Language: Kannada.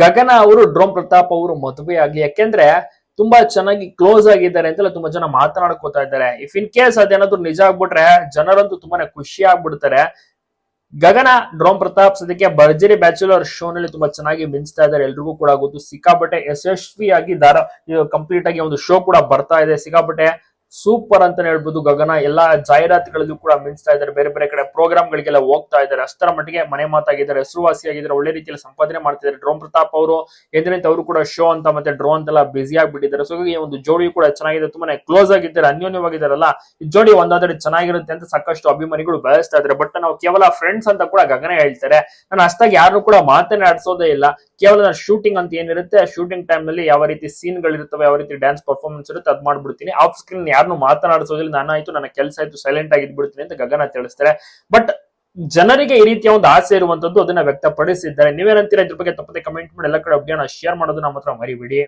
ಗಗನ ಅವರು, ಡ್ರೋಮ್ ಪ್ರತಾಪ್ ಅವರು ಮದುವೆ ಆಗ್ಲಿ, ಯಾಕೆಂದ್ರೆ ತುಂಬಾ ಚೆನ್ನಾಗಿ ಕ್ಲೋಸ್ ಆಗಿದ್ದಾರೆ ಅಂತೆಲ್ಲ ತುಂಬಾ ಜನ ಮಾತನಾಡ್ಕೋತಾ ಇದ್ದಾರೆ. ಇಫ್ ಇನ್ ಕೇಸ್ ಅದೇನಾದ್ರು ನಿಜ ಆಗ್ಬಿಟ್ರೆ, ಜನರಂತೂ ತುಂಬಾನೇ ಖುಷಿ ಆಗ್ಬಿಡ್ತಾರೆ. ಗಗನ, ಡ್ರೋಮ್ ಪ್ರತಾಪ್ ಸದ್ಯಕ್ಕೆ ಭರ್ಜರಿ ಬ್ಯಾಚುಲರ್ ಶೋ ನಲ್ಲಿ ತುಂಬಾ ಚೆನ್ನಾಗಿ ಮಿಂಚ್ತಾ ಇದ್ದಾರೆ. ಎಲ್ರಿಗೂ ಕೂಡ ಗೊತ್ತು. ಸಿಕ್ಕಾಪಟ್ಟೆ ಯಶಸ್ವಿಯಾಗಿ ದಾರ ಕಂಪ್ಲೀಟ್ ಆಗಿ ಒಂದು ಶೋ ಕೂಡ ಬರ್ತಾ ಇದೆ ಸಿಕ್ಕಾಪಟ್ಟೆ. ಸೂಪರ್ ಅಂತಾನೆ ಹೇಳ್ಬೋದು, ಗಗನ. ಎಲ್ಲಾ ಜಾಹೀರಾತುಗಳಲ್ಲೂ ಕೂಡ ಮಿಂಚ್ತಾ ಇದ್ದಾರೆ. ಬೇರೆ ಬೇರೆ ಕಡೆ ಪ್ರೋಗ್ರಾಮ್ ಗಳಿಗೆಲ್ಲ ಹೋಗ್ತಾ ಇದ್ದಾರೆ. ಅಷ್ಟರ ಮಟ್ಟಿಗೆ ಮನೆ ಮಾತಾಗಿದ್ದಾರೆ, ಹೆಸರುವಾಸಿಯಾಗಿದ್ದಾರೆ, ಒಳ್ಳೆ ರೀತಿಯಲ್ಲಿ ಸಂಪಾದನೆ ಮಾಡ್ತಿದ್ದಾರೆ. ಡ್ರೋನ್ ಪ್ರತಾಪ್ ಅವರು ಎಂದಿನಂತೆ ಅವರು ಕೂಡ ಶೋ ಅಂತ ಮತ್ತೆ ಡ್ರೋನ್ ಅಂತೆಲ್ಲ ಬ್ಯುಸಿ ಆಗಿಬಿಟ್ಟಿದ್ದಾರೆ. ಸೊ ಈ ಒಂದು ಜೋಡಿ ಕೂಡ ಚೆನ್ನಾಗಿದೆ. ತುಂಬಾನೇ ಕ್ಲೋಸ್ ಆಗಿದ್ದಾರೆ, ಅನ್ಯೋನ್ಯವಾಗಿದ್ದಾರಲ್ಲ. ಈ ಜೋಡಿ ಒಂದಾದ್ರೆ ಚೆನ್ನಾಗಿರುತ್ತೆ ಅಂತ ಸಾಕಷ್ಟು ಅಭಿಮಾನಿಗಳು ಬಯಸ್ತಾ ಇದ್ದಾರೆ. ಬಟ್ ನಾವು ಕೇವಲ ಫ್ರೆಂಡ್ಸ್ ಅಂತ ಕೂಡ ಗಗನ ಹೇಳ್ತಾರೆ. ನಾನು ಅಷ್ಟಾಗಿ ಯಾರು ಕೂಡ ಮಾತನಾಡಿಸೋದೇ ಇಲ್ಲ. ಕೇವಲ ಶೂಟಿಂಗ್ ಅಂತ ಏನಿರುತ್ತೆ ಶೂಟಿಂಗ್ ಟೈಮ್ನಲ್ಲಿ ಯಾವ ರೀತಿ ಸೀನ್ ಇರುತ್ತವೆ ಯಾವ ರೀತಿ ಡ್ಯಾನ್ಸ್ ಪರ್ಫಾರ್ಮೆನ್ಸ್ ಇರುತ್ತೆ ಅದ್ ಮಾಡ್ಬಿಡ್ತೀನಿ. ಆಫ್ ಸ್ಕ್ರೀನ್ ಯಾರನ್ನು ಮಾತನಾಡಿಸೋದಿಲ್ಲ ನಾನು ಆಯ್ತು ನನ್ನ ಕೆಲಸ ಆಯ್ತು ಸೈಲೆಂಟ್ ಆಗಿ ಇದ್ಬಿಡ್ತೀನಿ ಅಂತ ಗಗನ ತಿಳಿಸ್ತಾರೆ ಬಟ್ ಜನರಿಗೆ ಈ ರೀತಿಯ ಒಂದು ಆಸೆ ಇರುವಂತದ್ದು ಅದನ್ನ ವ್ಯಕ್ತಪಡಿಸಿದ್ದಾರೆ. ನೀವೇನಂತೀರಾ ಇದ್ರ ಬಗ್ಗೆ ತಪ್ಪದೆ ಕಮೆಂಟ್ ಮಾಡಿ, ಎಲ್ಲ ಕಡೆ ಅಭಿಯಾನ ಶೇರ್ ಮಾಡೋದನ್ನ ಹತ್ರ ಮರಿಬೇಡಿ.